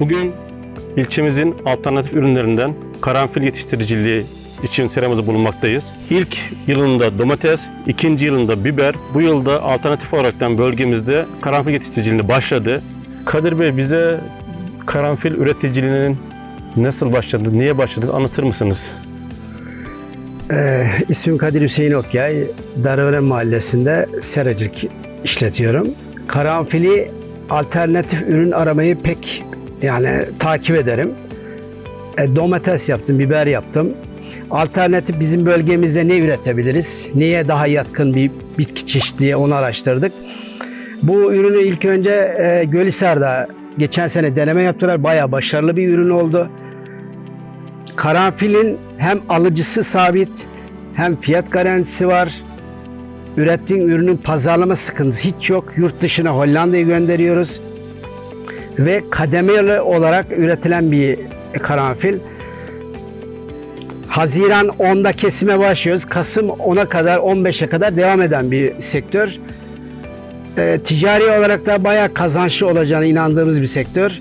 Bugün ilçemizin alternatif ürünlerinden karanfil yetiştiriciliği için seramızda bulunmaktayız. İlk yılında domates, ikinci yılında biber, bu yılda alternatif olaraktan bölgemizde karanfil yetiştiriciliğine başladı. Kadir Bey bize karanfil üreticiliğinin nasıl başladı, niye başladınız anlatır mısınız? Ee, ismim Kadir Hüseyin Okyay. Darören Mahallesi'nde seracılık işletiyorum. Karanfili alternatif ürün aramayı pek yani takip ederim. E, domates yaptım, biber yaptım. Alternatif bizim bölgemizde ne üretebiliriz? Neye daha yatkın bir bitki çeşitliği onu araştırdık. Bu ürünü ilk önce e, Gölhisar'da geçen sene deneme yaptılar. Bayağı başarılı bir ürün oldu. Karanfilin hem alıcısı sabit hem fiyat garantisi var. Ürettiğin ürünün pazarlama sıkıntısı hiç yok. Yurt dışına Hollanda'ya gönderiyoruz. Ve kademeli olarak üretilen bir karanfil. Haziran 10'da kesime başlıyoruz. Kasım 10'a kadar 15'e kadar devam eden bir sektör. Ee, ticari olarak da bayağı kazançlı olacağına inandığımız bir sektör.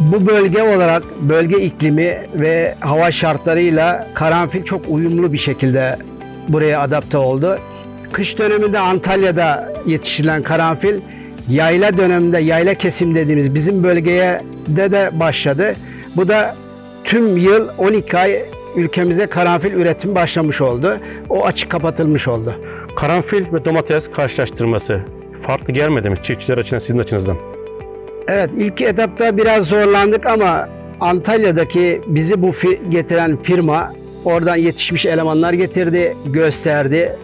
Bu bölge olarak bölge iklimi ve hava şartlarıyla karanfil çok uyumlu bir şekilde buraya adapte oldu. Kış döneminde Antalya'da yetiştirilen karanfil yayla döneminde yayla kesim dediğimiz bizim bölgeye de de başladı. Bu da tüm yıl 12 ay ülkemize karanfil üretimi başlamış oldu. O açık kapatılmış oldu. Karanfil ve domates karşılaştırması farklı gelmedi mi çiftçiler açısından sizin açınızdan? Evet ilk etapta biraz zorlandık ama Antalya'daki bizi bu fi- getiren firma oradan yetişmiş elemanlar getirdi, gösterdi.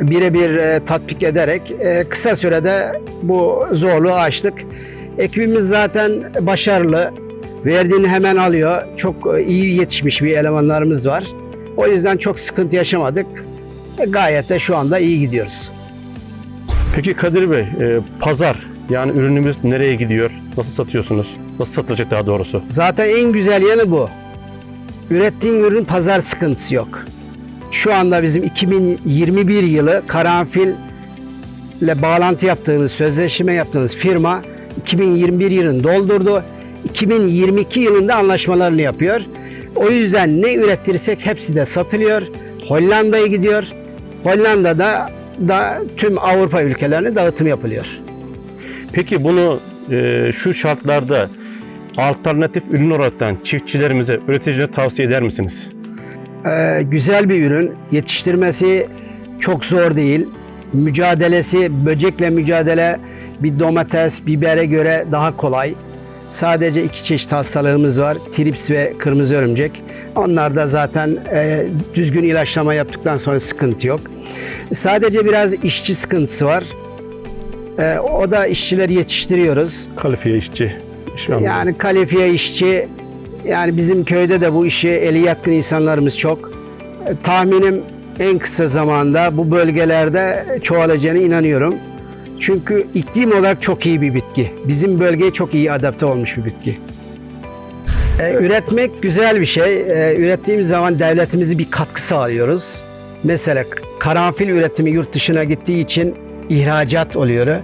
Birebir e, tatbik ederek e, kısa sürede bu zorluğu aştık. Ekibimiz zaten başarılı. Verdiğini hemen alıyor. Çok e, iyi yetişmiş bir elemanlarımız var. O yüzden çok sıkıntı yaşamadık. E, Gayet de şu anda iyi gidiyoruz. Peki Kadir Bey, e, pazar yani ürünümüz nereye gidiyor? Nasıl satıyorsunuz? Nasıl satılacak daha doğrusu? Zaten en güzel yanı bu. Ürettiğin ürün pazar sıkıntısı yok. Şu anda bizim 2021 yılı karanfil ile bağlantı yaptığımız, sözleşme yaptığımız firma 2021 yılını doldurdu. 2022 yılında anlaşmalarını yapıyor. O yüzden ne ürettirirsek hepsi de satılıyor. Hollanda'ya gidiyor. Hollanda'da da tüm Avrupa ülkelerine dağıtım yapılıyor. Peki bunu e, şu şartlarda alternatif ürün olaraktan çiftçilerimize, üreticilerine tavsiye eder misiniz? Ee, güzel bir ürün. Yetiştirmesi çok zor değil. Mücadelesi, böcekle mücadele bir domates, bibere göre daha kolay. Sadece iki çeşit hastalığımız var. Trips ve kırmızı örümcek. Onlar da zaten e, düzgün ilaçlama yaptıktan sonra sıkıntı yok. Sadece biraz işçi sıkıntısı var. E, o da işçileri yetiştiriyoruz. Kalifiye işçi. iş. Yani kalifiye işçi, yani bizim köyde de bu işe eli yatkın insanlarımız çok. E, Tahminim en kısa zamanda bu bölgelerde çoğalacağına inanıyorum. Çünkü iklim olarak çok iyi bir bitki. Bizim bölgeye çok iyi adapte olmuş bir bitki. E, üretmek güzel bir şey. E, ürettiğimiz zaman devletimizi bir katkı sağlıyoruz. Mesela karanfil üretimi yurt dışına gittiği için ihracat oluyor.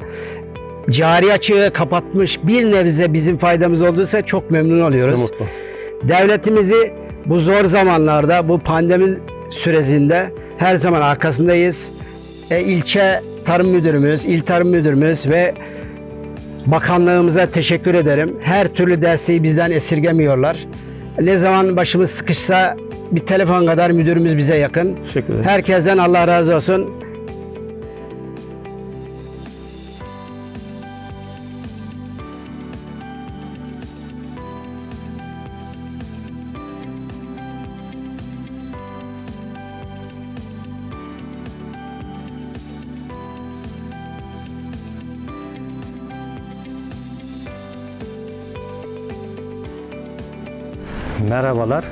Cari açığı kapatmış bir nebze bizim faydamız olduysa çok memnun oluyoruz. mutlu. Devletimizi bu zor zamanlarda, bu pandemi sürecinde her zaman arkasındayız. E, ilçe tarım müdürümüz, il tarım müdürümüz ve bakanlığımıza teşekkür ederim. Her türlü desteği bizden esirgemiyorlar. Ne zaman başımız sıkışsa bir telefon kadar müdürümüz bize yakın. Teşekkür ederim. Herkesten Allah razı olsun. Merhabalar.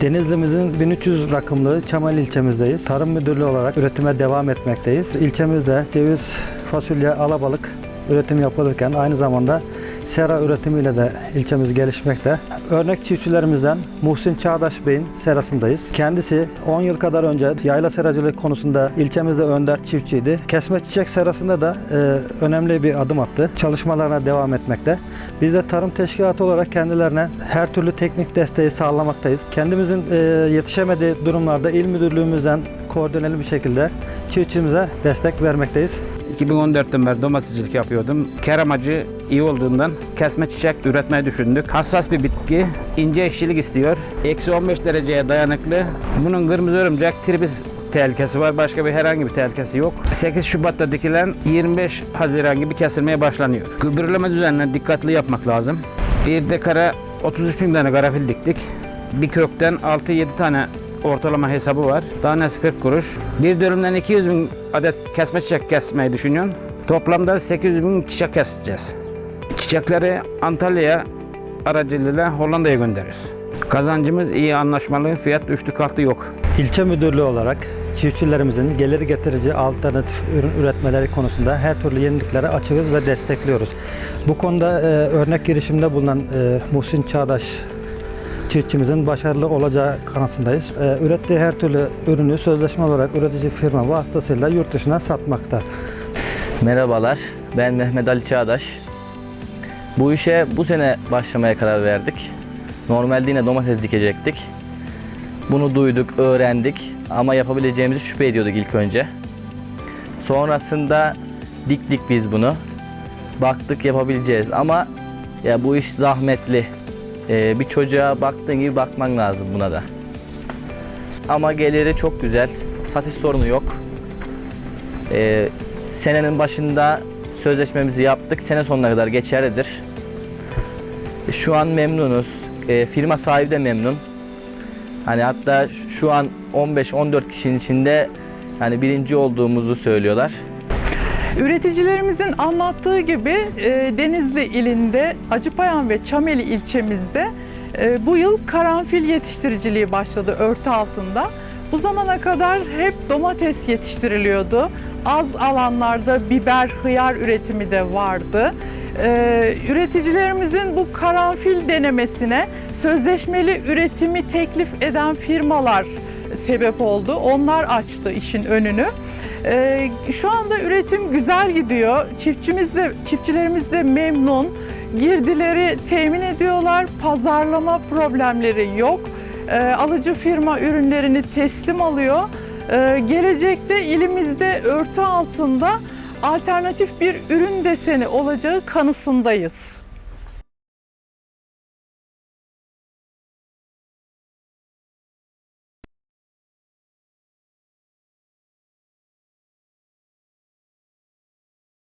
Denizli'mizin 1300 rakımlı Çamal ilçemizdeyiz. Tarım müdürlüğü olarak üretime devam etmekteyiz. İlçemizde ceviz, fasulye, alabalık üretim yapılırken aynı zamanda sera üretimiyle de ilçemiz gelişmekte. Örnek çiftçilerimizden Muhsin Çağdaş Bey'in serasındayız. Kendisi 10 yıl kadar önce yayla seracılık konusunda ilçemizde önder çiftçiydi. Kesme çiçek serasında da e, önemli bir adım attı. Çalışmalarına devam etmekte. Biz de tarım teşkilatı olarak kendilerine her türlü teknik desteği sağlamaktayız. Kendimizin e, yetişemediği durumlarda il müdürlüğümüzden koordineli bir şekilde çiftçimize destek vermekteyiz. 2014'ten beri domatescilik yapıyordum. Kar amacı iyi olduğundan kesme çiçek üretmeyi düşündük. Hassas bir bitki, ince işçilik istiyor. Eksi 15 dereceye dayanıklı. Bunun kırmızı örümcek tribis tehlikesi var. Başka bir herhangi bir tehlikesi yok. 8 Şubat'ta dikilen 25 Haziran gibi kesilmeye başlanıyor. Gübreleme düzenine dikkatli yapmak lazım. Bir dekara 33 bin tane garafil diktik. Bir kökten 6-7 tane ortalama hesabı var. Tanesi 40 kuruş. Bir dönümden 200 bin adet kesme çiçek kesmeyi düşünüyorsun. Toplamda 800 bin çiçek keseceğiz. Çiçekleri Antalya'ya aracılığıyla Hollanda'ya gönderiyoruz. Kazancımız iyi anlaşmalı, fiyat üçlü kalktı yok. İlçe müdürlüğü olarak çiftçilerimizin geliri getirici alternatif ürün üretmeleri konusunda her türlü yeniliklere açığız ve destekliyoruz. Bu konuda e, örnek girişimde bulunan e, Muhsin Çağdaş çiftçimizin başarılı olacağı kanısındayız. E, ürettiği her türlü ürünü sözleşme olarak üretici firma vasıtasıyla yurt dışına satmakta. Merhabalar, ben Mehmet Ali Çağdaş. Bu işe bu sene başlamaya karar verdik. Normalde yine domates dikecektik. Bunu duyduk, öğrendik ama yapabileceğimizi şüphe ediyorduk ilk önce. Sonrasında diktik biz bunu. Baktık yapabileceğiz ama ya bu iş zahmetli. Ee, bir çocuğa baktığın gibi bakman lazım buna da. Ama geliri çok güzel. Satış sorunu yok. Ee, senenin başında sözleşmemizi yaptık. Sene sonuna kadar geçerlidir. Şu an memnunuz. Ee, firma sahibi de memnun. Hani hatta şu an 15-14 kişinin içinde hani birinci olduğumuzu söylüyorlar. Üreticilerimizin anlattığı gibi e, Denizli ilinde Acıpayam ve Çameli ilçemizde e, bu yıl karanfil yetiştiriciliği başladı örtü altında. Bu zamana kadar hep domates yetiştiriliyordu. Az alanlarda biber, hıyar üretimi de vardı. E, üreticilerimizin bu karanfil denemesine sözleşmeli üretimi teklif eden firmalar sebep oldu. Onlar açtı işin önünü. Ee, şu anda üretim güzel gidiyor. Çiftçimiz de, çiftçilerimiz de memnun. Girdileri temin ediyorlar. Pazarlama problemleri yok. Ee, alıcı firma ürünlerini teslim alıyor. Ee, gelecekte ilimizde örtü altında alternatif bir ürün deseni olacağı kanısındayız.